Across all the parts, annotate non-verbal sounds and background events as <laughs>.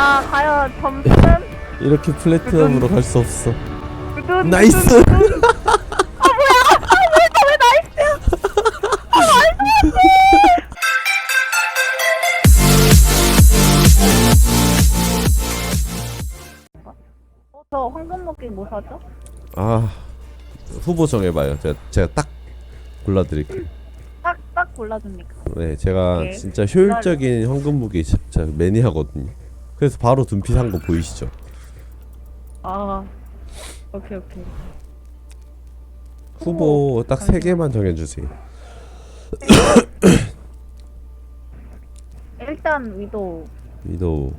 자, 과연 점수는? <laughs> 이렇게 플래티넘으로 갈 수 없어. 두둔, 나이스. 두둔, 두둔. 아, 뭐야? 아, 왜, 저왜 나이스야? 어, 저 황금 먹기 뭐 사죠? 아 후보 정해봐요. 제가 제가 딱 골라드릴게요. 딱, 딱 골라줍니까? 네, 제가 오케이. 진짜 효율적인 황금 무기 진짜 매니아거든요. 그래서 바로 둔피 산 거 보이시죠? 아, 오케이, 오케이. 후보 딱 세 개만 정해주세요. <coughs> 일단 위도 위도우.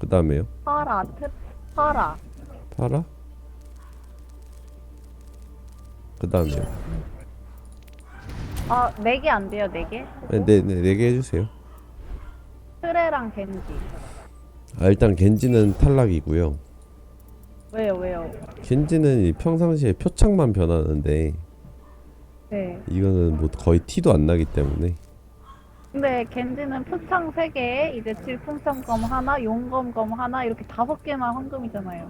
그 다음에요? 파라, 트, 파라. 파라? 그 다음에요? 아, 네 개 안 돼요, 네 개? 네, 네, 네, 네 개 해주세요. 트레랑 겐지. 아, 일단 겐지는 탈락이고요. 왜요, 왜요? 겐지는 이 평상시에 표창만 변하는데 네. 이거는 뭐 거의 티도 안 나기 때문에 근데 겐지는 표창 3개, 이제 질풍창검 하나, 용검검 하나 이렇게 다섯 개만 황금이잖아요.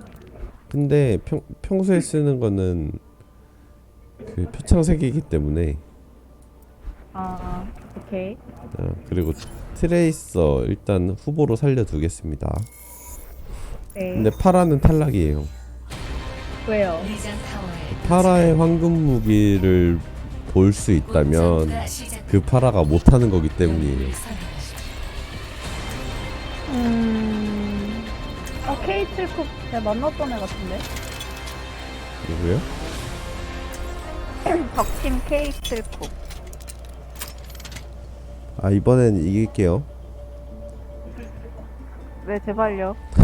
근데 평, 평소에 쓰는 거는 그 표창 색이기 때문에 아, 오케이. 아, 그리고 트레이서 일단 후보로 살려두겠습니다. 네. 근데 파라는 탈락이에요. 왜요? 파라의 황금 무기를 볼 수 있다면 그 파라가 못하는 거기 때문이에요. 음. 아, K7컵 제가 만났던 애 같은데? 누구요? 적팀 K7컵. 아 이번엔 이길게요. 네, 제발요. <laughs>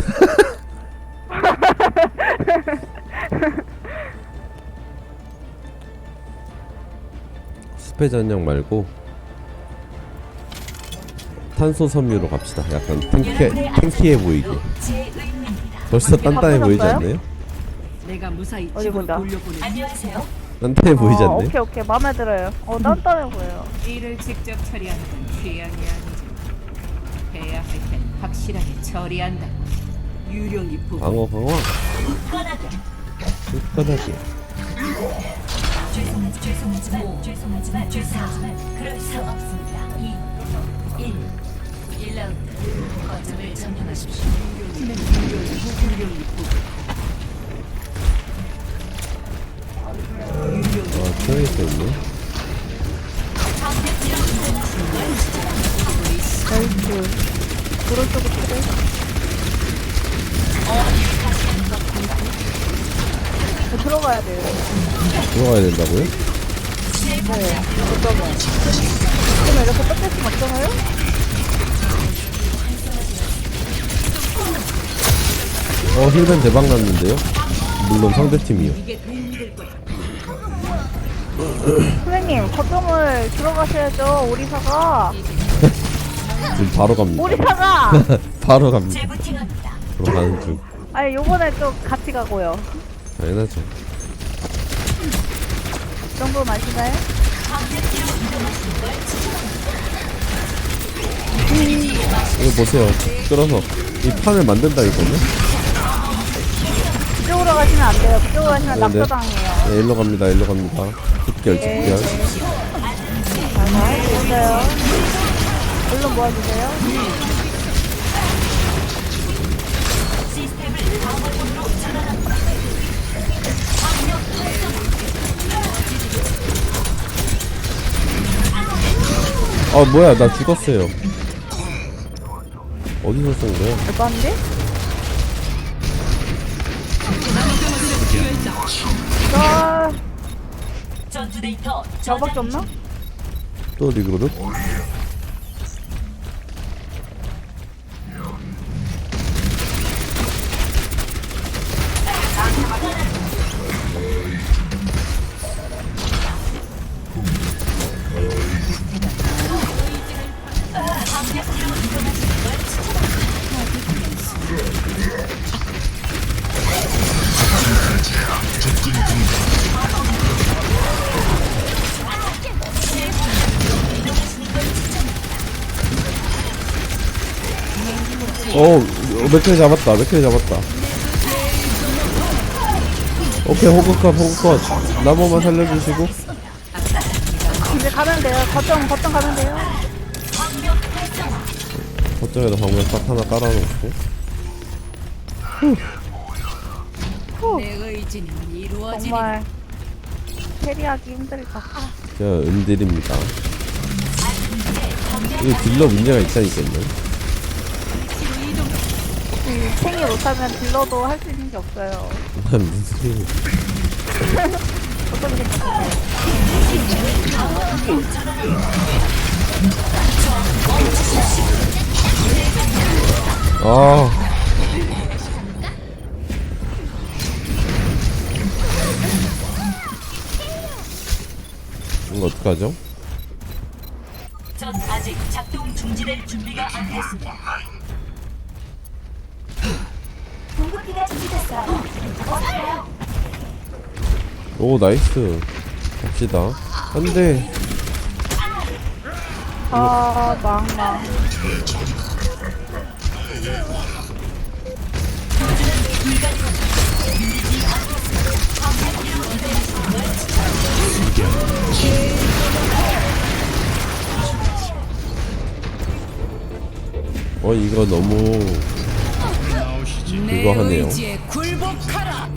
숲의 전형 말고 탄소 섬유로 갑시다. 약간 탱키해, 탱키해 보이게. 벌써 단단해 보이지 바꿔줬어요? 않나요? 내가 무사히 어디 집으로 보자. 돌려보내 단단해 보이지 어, 않나요? 오케이, 오케이. 마음에 들어요. 어, 단단해 보여요. <laughs> 일을 직접 처리하는 건 취향이 아니지 해야 할 땐 확실하게 처리한다 유령이 보고 방어 방어. 굳건하게. 죄송하지, 죄송하지만 죄송하지만 죄송하지만 그럴 수 없습니다. 2, 1, 1라운드 거점을 점령하십시오. 유령이 보고 아 트레이서 있네. 나이스. 오른쪽으로 트레. 어, 들어가야 돼요. 들어가야 된다고요? 네, 거점에. 그러면 이렇게 뺏길 수 없잖아요? 어 힐벤 대박 났는데요? 물론 상대 팀이요. 이게 도움이 될 거야 선생님, 거점을 들어가셔야죠, 오리사가. 지금 바로 갑니다. 오리사가! <laughs> 바로 갑니다. 바로 가는 중. 아니, 요번에 좀 같이 가고요. 당연하죠. 이 정도 마시나요? 이거 보세요. 끌어서 이 판을 만든다 이거는. 그쪽으로 가시면 안 돼요. 그쪽으로 가시면 네, 네. 낙서당해요. 네, 일로 갑니다. 일로 갑니다. 집결 네. 집결. 자, 있어요. 얼른 모아주세요. 아 뭐야 나 죽었어요. 어디서 쏜 거야? 대박인데? 전투 데이터 저밖에 없나? 또 리그룹? 어, 맥클 잡았다. 맥클 잡았다. 오케이, 호그컷, 호그컷. 나무만 살려주시고. 이제 가면 돼요. 거점 거점 가면 돼요. 거점에다 방면 딱 하나 깔아놓고. 내 의지는 이루어지리. 정말 캐리하기 힘들다. 제가 은딜입니다. 이거 딜러 문제가 있다니까요. 이 생이 못하면 딜러도 할 수 있는 게 없어요. 난 무슨 소리. 어떤 게 있어요? 아. 이거 어떡하죠? 전 아직 작동 중지될 준비가 안 됐습니다. 오 나이스. 갑시다. 안돼. 아 망망. 어 이거 너무 내 그거 하네요. 굴복하라.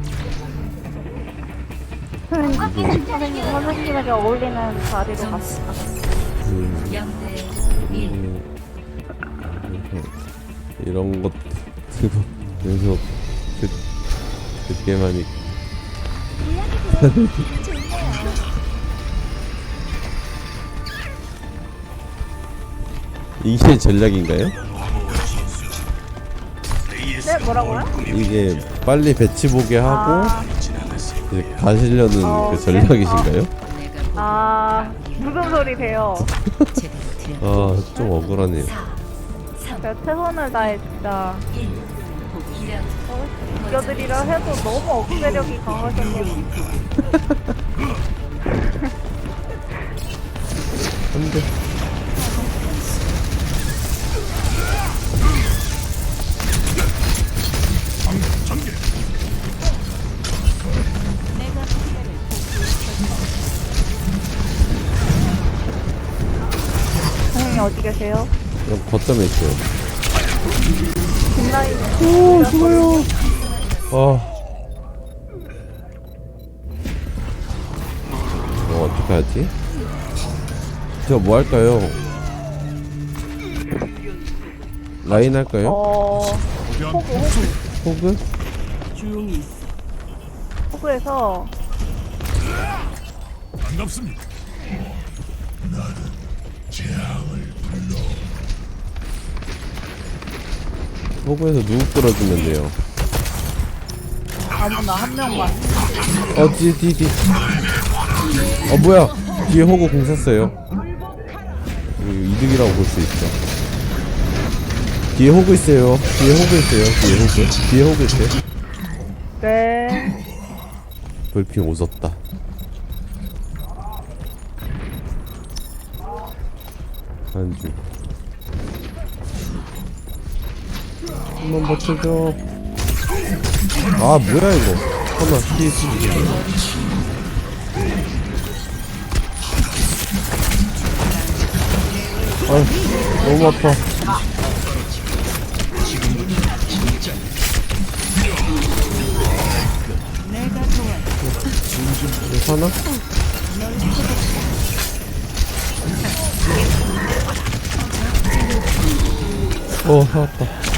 선생님, 선생님, 선생님에게 어울리는 자리로 갑시다. 음, 0대 1. 음, 이렇게 이런 것 들고 계속 듣, 듣게만 있 <laughs> 이게 전략인가요? 네, 뭐라고요? 이게 빨리 배치 보게 하고 아, 이제 가시려는 어, 그 전략이신가요? 내가 아, 무슨 소리세요? 제대로 들여. 아좀 억울하네요. 3, 제가 최선을 다해 진짜 1. 2라 어, 이겨드리려 해도 너무 억제력이 강하셔서 안돼. 어디 계세요? 그럼 거점에 있어요. 오 좋아요. 아. 어 어떻게 하지? 저 뭐 할까요? 라인 할까요? 어 호구 호구 호그? 조용히 있어. 호구에서 호그에서 누구 끌어주면 돼요? 아무나 한 명만. 어 뒤에 뒤에 뒤에 어 뭐야? 뒤에 호구 공 이거 이득이라고 볼 수 있죠. 뒤에 호구 있어요. 뒤에 호구 있어요. 뒤에 호구. 뒤에 호구 있어요. 네. 돌핑 오졌다. 한주 한번 버텨줘 아 뭐야 이거? 잠깐만 뒤에 뒤에 아 너무 아파. 사나? 어 살았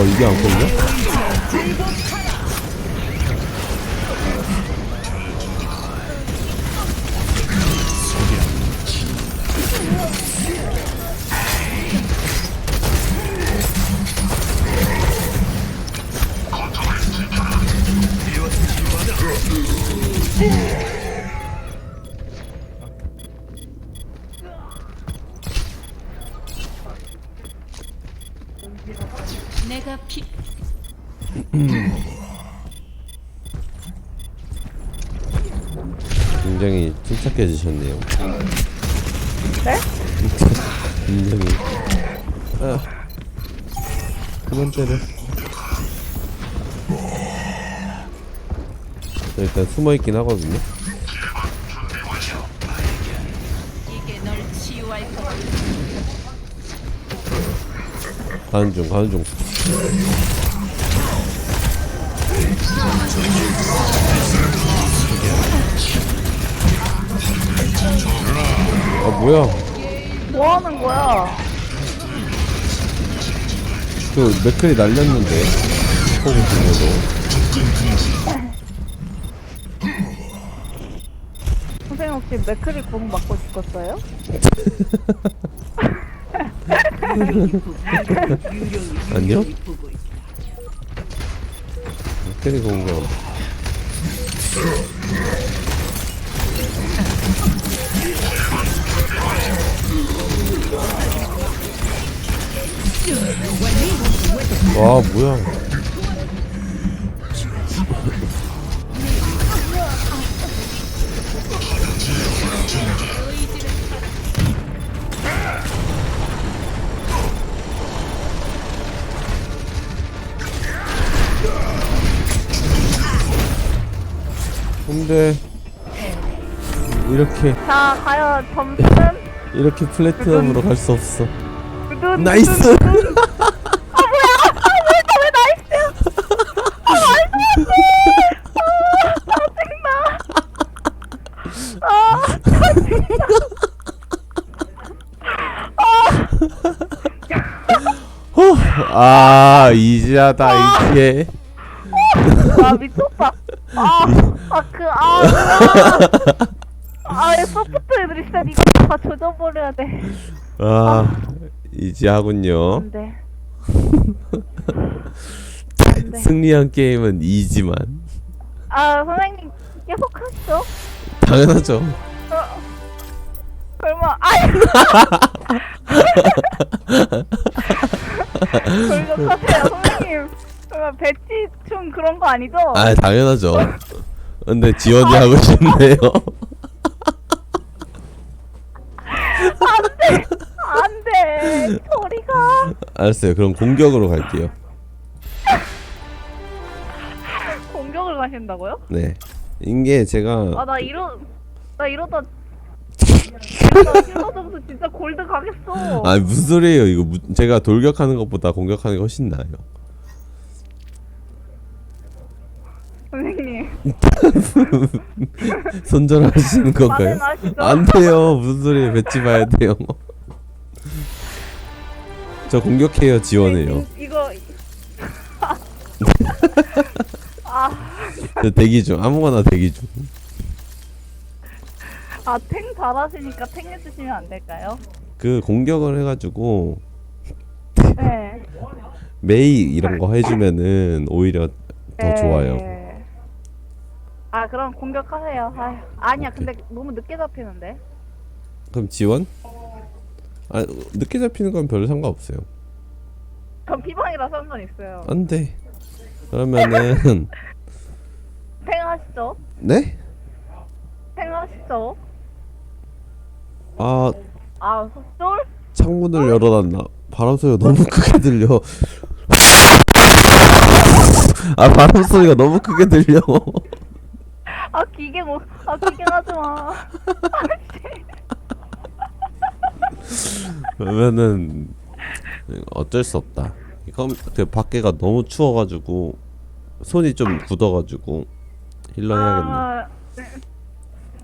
어 이게 안 걸려? 굉장히 침착해지셨네요. 네? 굉장히. 아. 그만 때려. 저 일단 숨어 있긴 하거든요. 가는 중, 가는 중. 뭐야? 뭐 하는 거야? 그 맥클이 날렸는데 호구 중에도 선생님 혹시 맥크리 공 맞고 죽었어요? <laughs> 아니요? 맥클이 공격 와 뭐야 근데 이렇게 자, 과연 점수는? 이렇게 플래티넘으로 갈 수 없어 두둔, 나이스 두둔, 두둔. <laughs> 아, 뭐야? 아, 왜, 왜 나이스야? 아, 말도 안 돼! 아, 짜증나. 아, 아 이지하다 이게 아, 미쳤다. 아, 아, 그, 아. 아, 이 서포트 애들이 진짜 이거 다 조져버려야 돼. 아 이지하군요 안 돼. 네. 승리한 게임은 이지만 아, 선생님, 계속 하시죠. 당연하죠 어, 설마, 아이! <laughs> 돌격하세요, 선생님. 설마 배치충 그런 거 아니죠? 아 당연하죠 근데 지원이 하고 싶네요 안 돼! 안 돼! 저리가! 알았어요 그럼 공격으로 갈게요 공격을 가신다고요? 네 이게 제가 아, 나 이러, 나 이러다. 진짜 골드 가겠어. 아 무슨 소리예요? 이거 무, 제가 돌격하는 것보다 공격하는 게 훨씬 나아요. 선생님. <laughs> 손절하시는 건가요? 안 돼요. 무슨 소리예요? 배치 봐야 돼요. 저 공격해요 지원해요. 이거. 아, <laughs> 저 대기 중. 아무거나 대기 중 아, 탱 잘하시니까 탱 해주시면 안 될까요? 그 공격을 해가지고 네. 메이 이런 거 해주면은 오히려 더 네. 좋아요. 아, 그럼 공격하세요. 아휴, 아니야, 근데 너무 늦게 잡히는데. 그럼 지원? 아 늦게 잡히는 건 별로 상관없어요. 전 피방이라 상관 있어요. 안 돼. 그러면은 <laughs> 탱 하시죠. 네? 탱 하시죠. 아 아, 속돌? 창문을 열어놨나? 바람 소리가 너무 크게 들려. 아 바람 소리가 너무 크게 들려. 아, 기계 뭐, 아, 기계 하지 마. <laughs> 그러면은 어쩔 수 없다. 그 밖에가 너무 추워가지고 손이 좀 굳어가지고 힐러 해야겠네. 아, 네.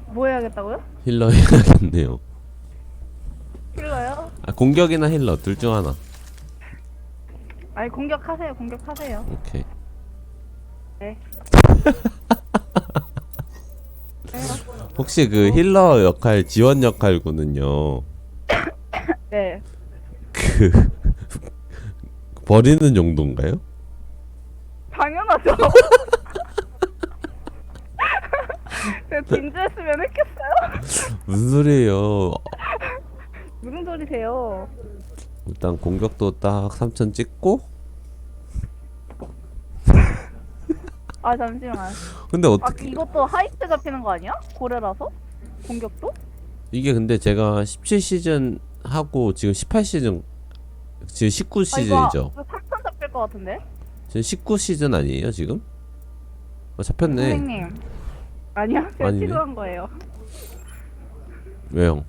뭐 해야겠다고요? 힐러 해야겠네요. 아 공격이나 힐러 둘 중 하나. 아니, 공격하세요, 공격하세요. 오케이. 네. <laughs> 혹시 그 힐러 역할 지원 역할군은요. <coughs> 네. 그 버리는 용도인가요? 당연하죠. <laughs> 제가 진지했으면 했겠어요? 무슨 소리예요? 무슨 소리세요? 일단 공격도 딱 3천 찍고 아 잠시만. 근데 아 어떻게 이것도 하이트 잡히는 거 아니야? 고래라서? 공격도? 이게 근데 제가 17시즌 하고 지금 18시즌 지금 19시즌이죠. 아, 이거 3천 잡힐 것 같은데? 지금 19시즌 아니에요 지금? 어, 잡혔네. 선생님. 아니요, 제가 아니네. 취소한 거예요. 왜요?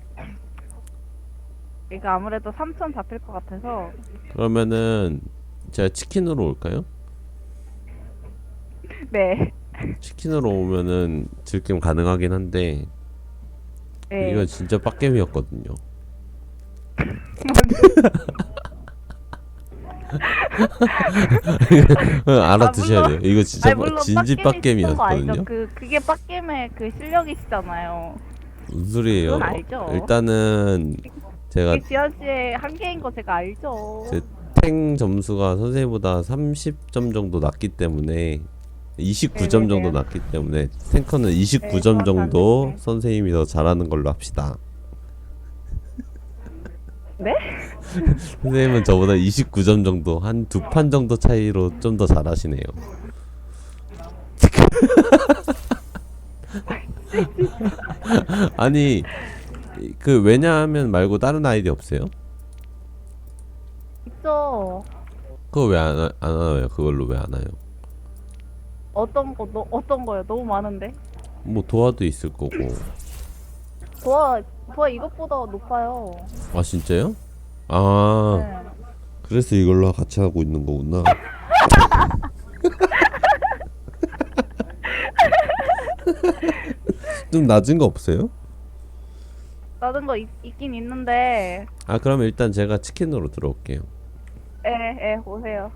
이거 아무래도 3천 잡힐 것 같아서. 그러면은 제가 치킨으로 올까요? <laughs> 네. 치킨으로 오면은 즐김 가능하긴 한데 네. 이거 진짜 빡겜이었거든요. <laughs> 알아두셔야 돼요. 이거 진짜 아니, 물론 진지 빡겜이 거? 빡겜이었거든요. 그 그게 빡겜의 그 실력이시잖아요. 무슨 소리예요? 그건 알죠. 일단은 제가 이게 지현 씨의 한계인 거 제가 알죠. 제- 탱 점수가 선생님보다 30점 정도 낮기 때문에 29점 네네네. 정도 낮기 때문에 탱커는 29점 네, 정도 그렇다는데. 선생님이 더 잘하는 걸로 합시다. 네? <laughs> 선생님은 저보다 29점 정도 한 두 판 정도 차이로 좀 더 잘하시네요. <laughs> 아니 그 왜냐하면 말고 다른 아이디 없어요? 있죠. 그거 왜 안 안 와요? 그걸로 왜 안 와요? 어떤 거, 너, 어떤 거요? 너무 많은데. 뭐 도화도 있을 거고. 도화, 도화 이것보다 높아요. 아 진짜요? 아 네. 그래서 이걸로 같이 하고 있는 거구나. <laughs> 좀 낮은 거 없어요? 낮은 거 있, 있긴 있는데. 아 그럼 일단 제가 치킨으로 들어올게요. 에, 에, 오세요.